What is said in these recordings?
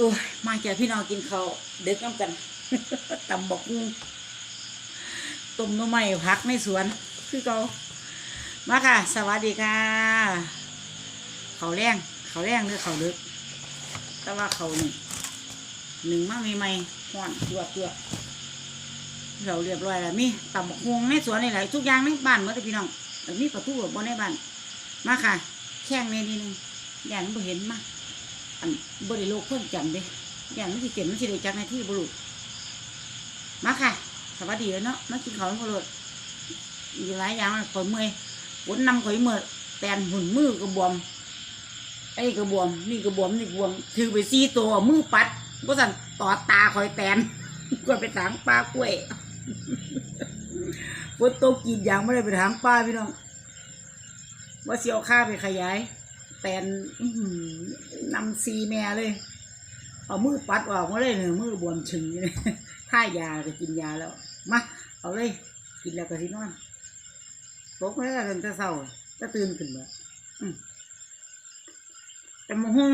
โอ้ยมาเจอพี่น้องกินข้าวเด็กน้ำกันตำบอกงต้มน้ำไม้พักในสวน คือเขามาค่ะ สวัสดีค่ะ เขาแรงเขาแรงหรือเขาลึก แต่ว่าเขาหนี่งหนึ่งมาใหม่ๆห้อนตัวตัวเราเรียบร้อยแล้วมีตำบักฮวงในสวนนี่แหละทุกอย่างในบ้านหมดเลยพี่น้องแต่มีประตูบบบนในบ้านมาค่ะ แข้งในนี้นึงอย่างนั้นบ่เห็นมา อันบริโลกเพิ่มจำเด้อย่างมันสิเจ็บมันสิได้จักในที่บุรุษมาค่ะ สวัสดีแล้วเนาะมากินข้าวบุรุษอีกหลายอย่างข่อยเมื่อยปวดนำข่อยเมื่อยแตนหุ่นมือกระบวมไอ้กระบวม นี่กระบวมนี่กระบวมถือไปซีตัวมือปัดบ่สั่นต่อตาข่อยแตนก็ไปถางปลากล้วยฝนตกกินอย่างไม่ได้ไปถางปลาพี่น้องว่าเสียวข้าไปขยาย แตนอื้อหือนำซีแม่เลย เอามือปัดออกมาเลยเนี่ยมือบวมชึงเลยท่ายาก็กินยาแล้ว มา เอาเลย กินแล้วก็ที่นอนตกไม่ได้จนจะเศร้าจะตื่นขึ้นมาแต่มหง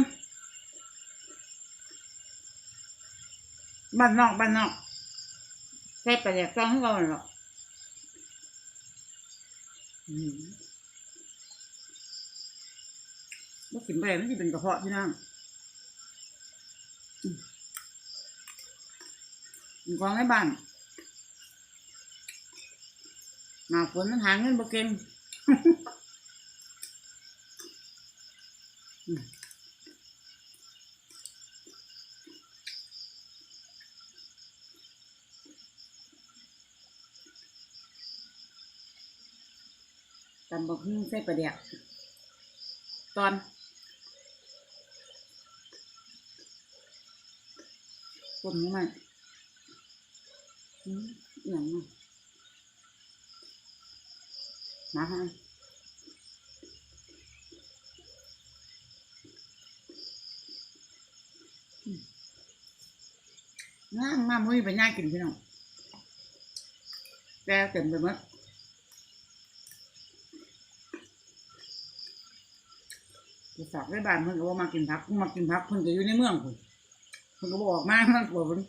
บ้านนอกบ้านนอกใช่ไปแดกต้องเราหรอกอืม ว่ากินไปมันจะเป็นกระเพาะพี่น้องอืมกินของในบ้านหนาฝนมันหาเงินบ่เก่งอืมตำบักหุ่งใส่ปลาเดียกตอน ต้มนี้มันอืมอย่างนั้นมาฮะง่ามมามุ้ยไปย่างกินพี่น้องแกเต็มไปหมดจะฝากได้บ้านเพิ่นก็ว่ามากินพักมากินพักเพิ่นก็อยู่ในเมืองพุ่น มันก็บออกมามันปวดมัน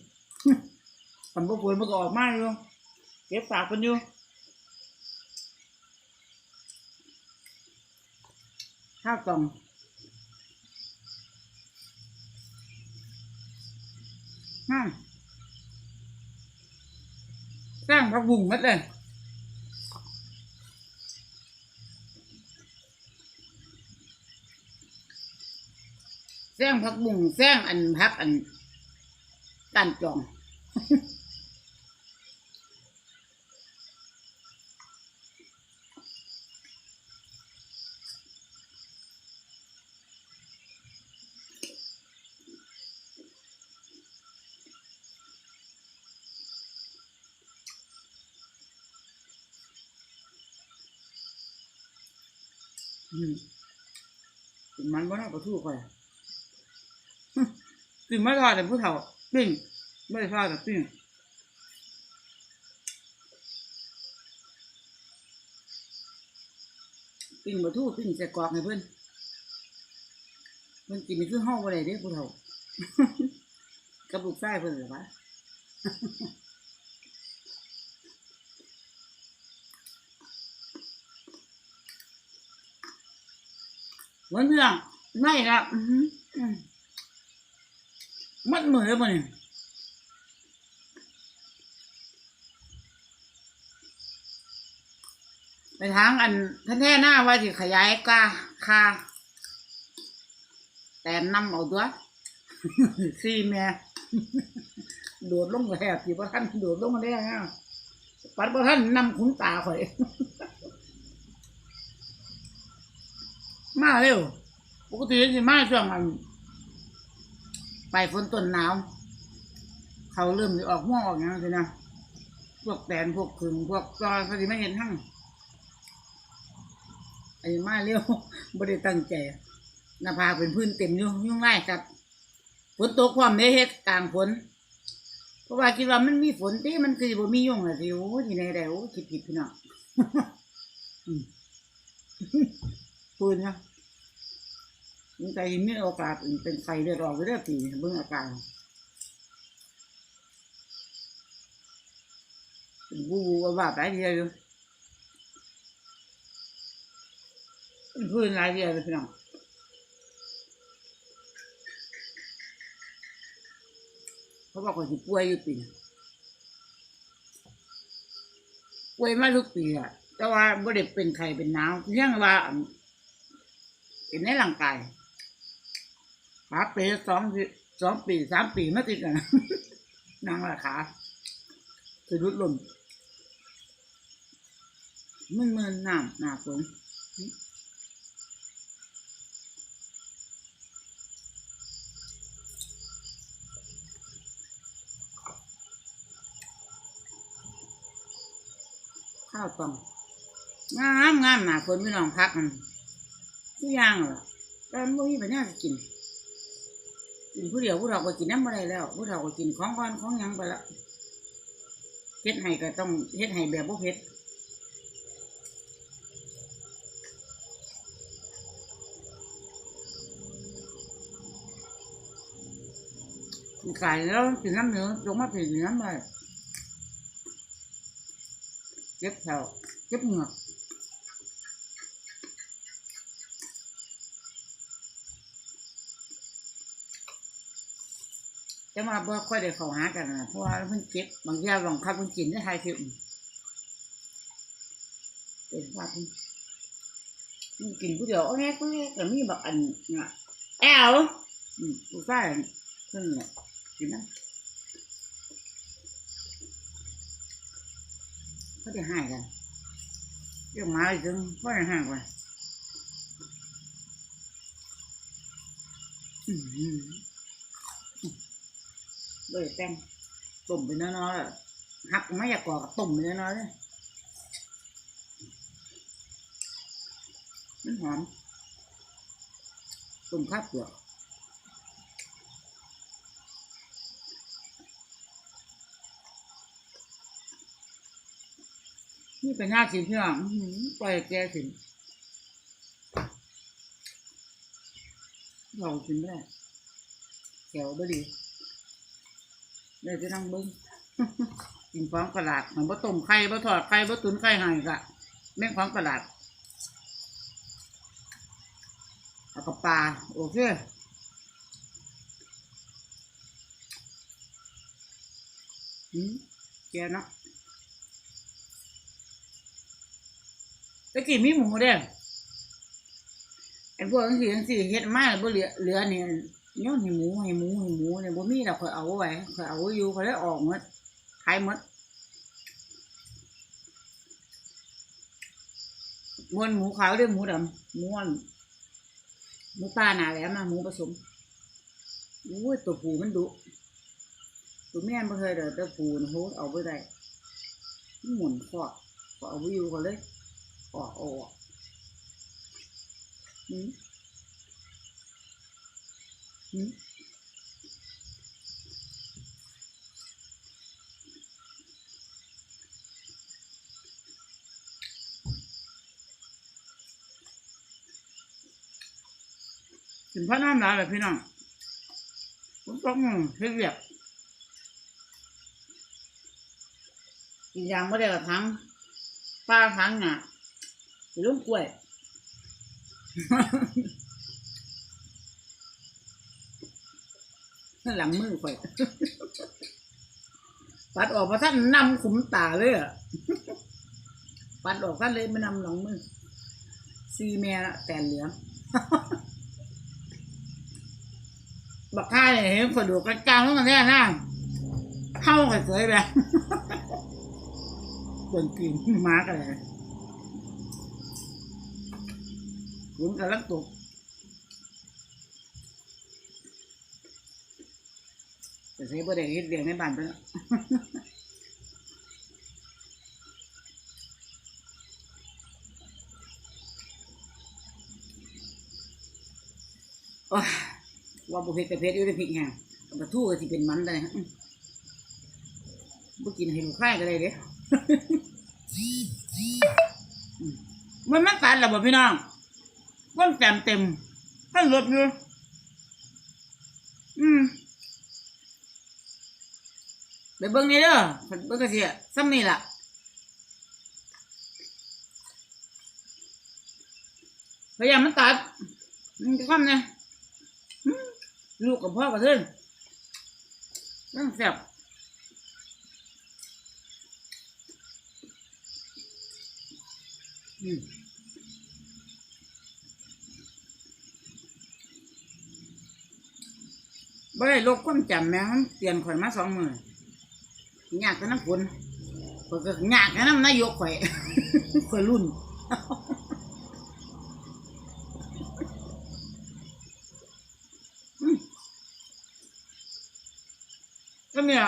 มันก็ปวดมันก็ออกมาอยู่เก็บฝากกันอยู่ข้าวกล่องนั่นสร้างพักบุ้งมัดเลยแซงผักบุ้งแซงอันพักอัน ก้านจองมันบ่น่าประทูก่อยกินม่ทอดแต่ผู้เฒ่า ปิ้งไม่ได้ทอดแต่ปิ้งปิ้งบะทูปิ้งใส่กรอกให้เพื่อนเพื่อนกินนี่คือห้องอะไรเด้ผู้เฒ่ากับลูกไส้เพื่อนเหรอวะวันเรื่องไม่ละอือหืออืม มัดมือแล้วมันไปทางอันท่านแท่หน้าว่าสิขยายกาคาแต่นำเอาตัวสี่แม่โดดลงแหบสิบ่พระท่านโดดลงมาได้ยังไงปัดบ่ท่านนำคุ้นตาข่อย มาเร็วปกติสิมาช่วงอัน ไปฝนต้นหนาว เขาเริ่มจะออกม่วงออกอย่างนั้นสินะพวกแตนพวกขึงพวกซอยเขาสิไม่เห็นทั้งไอ้มาเร็วบ่ได้ตั้งใจหน้าผาเป็นพื้นเต็มยู่ยุ่งง่ายครับฝนตกความได้เฮ็ดกลางฝนเพราะว่าคิดว่ามันมีฝนที่มันคือบ่มียุ่งอะสิโอ้ที่ไหนได้โอ้คิดผิดพี่น้องอืมปืนนะ มันใจมีโอกาสเป็นไข้เลือดออกไปเรื่อยปีเบิ่งอาการเป็นบูบูว่าไปเดียวอยู่เพื้นหลายเดียวเลยพี่น้องเขาบอกว่าสิป่วยอยู่ปีนี้ป่วยมาทุกปีอะแต่ว่าบ่ได้เป็นไข้เป็นหนาวเพียงว่าเป็นในร่างกาย ขาเปสองสองปีสามปีไม่ติดกันนางละขาคือรุดลมมึนมึนน้ำหนาฝนข้าวตองงามงามหนาฝนพี่น้องพักกันทุกอย่างเหรอแต่ไม่มีปัญญาจะกิน กินผู้เดียวผู้เราก็กินน้ำอะไรแล้ว ผู้เราก็กินของบ้านของยังไปละเฮ็ดให้ก็ต้องเฮ็ดให้แบบบ่เผ็ดกินไก่แล้วกินน้ำเนื้อลงมาผิดน้ำเลยเจ็บแถวเจ็บเหงือก จะมาบ่ค่อยได้เข้าหากันนะเพราะว่าเพิ่นเก็บบางอย่างลองคับเพิ่นกินได้ทายคลิปเป็นว่าเพิ่นเพิ่นกินผู้เดียวโอ้แง่ก็แง่แต่มีแบบอันน่ะแอลอืมผู้ชายเพิ่นเนี่ยกินนะเขาจะให้กันเรื่องมาอีกถึงเขาจะให้กันอืม เบยแป้งต้มไปน้อยๆอหักไม่อยากกอกต้มไปน้อยๆเลยมันหอมต้มข้าวเปลือกนี่เป็นหน้าสิพี่น้องอื้อหือปล่อยแกสิเรากินไม่ได้แกวบ่ดี ดี๋ยวจะนั่งเบิ้งกินของกระดาษมันบ่ต้มไข่บ่ทอดไข่บ่ตุ๋นไข่ใหายกะแม่งของกระดาษเอากับปลาโอเคอืมแกเนาะตะกี้มีหมูเด้อไอ้พวกนั้นสิจังสิเฮ็ดมาแล้วบ่เหลือเหลือเนี่ย ย้อนให้หมูให้หมูให้หมูเนี่ยบ่มีดอกข่อยเอาไว้ข่อยเอาไว้อยู่ข่อยได้ออกหมดขายหมดมวนหมูขาวด้วยหมูดำม้วนหมูป่าหนาแหลมนะหมูผสมอุ้ตัวผูมันดุตัวแม่ไม่เคยเด้อตัวผูนะโหเอาไว้ได้หมุนคอกเอาไว้อยู่ก็เลยออกออกอืม ถึงพระน้ำลายเลยพี่น้องผมต้องเฮ็ดเรียบกินยางไม่ได้กับทั้งป้าทั้งอะลุงกล้วย หลังมือข่อยปัดออกมาท่านนำขุมตาเลยอะปัดออกท่านเลยไม่นำหลังมือซีแม่ละแต่เหลืองบักค่าเนี่ยเห็นคนดูกระจ้างแล้วมันเนี่ยนะเข้ากันสยแบบคนกินมากันเลยหลุมกันลักตก แต่ใช้บ่ได้เฮ็ดเลี้ยงในบ้านไปแล้วโอ้ว่าบุเพ็ดกับเพ็ดอยู่ในพริกแห้งกระทู้ก็สิเป็นมันได้ฮะบ่กินให้ลูกค้ายก็ได้เด้อมันมันตัดแล้วบ่พี่น้องก้นแต้มเต็มท่านรถอยู่อืม ไปเบิ่งนี่เด้อเบิ่งกระเสียซ้ำนี่ล่ะพยายามมันตัดมันจะคว่ำเนี่ยอืมลูกกับพ่อกับเพื่อนต้องแซ่บอืมบ่ได้ลบความจำแม่มันเปลี่ยนข่อยมาสองมือ ยากแต่น้ำฝนข่อยก็ยากแต่น้ำนายกข่อยข่อยรุ่นก็เนี่ย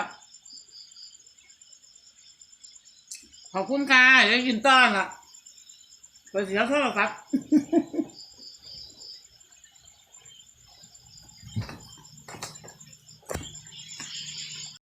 ขอบคุณค่ะเดี๋ยวกินต้อนละไปเสียโทษครับ